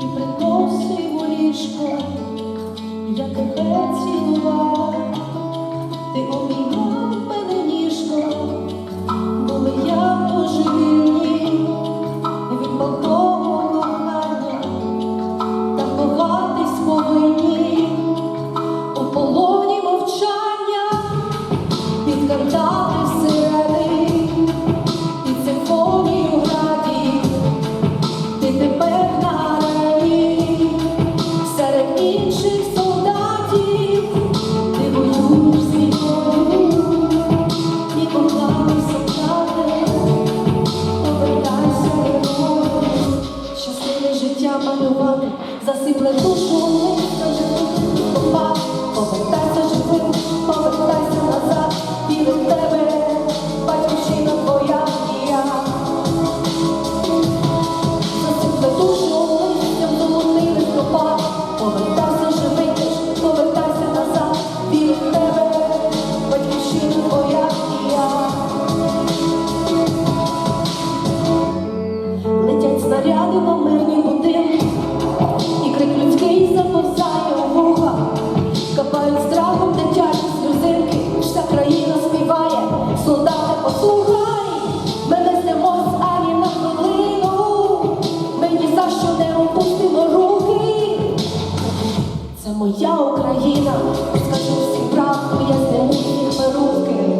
і прикосив у ліжко, я тебе цілував, ти послухай, мене знемо з ані на хвилину, мені за що не опустимо руки. Це моя Україна, скажу всім правду, я з ним руки.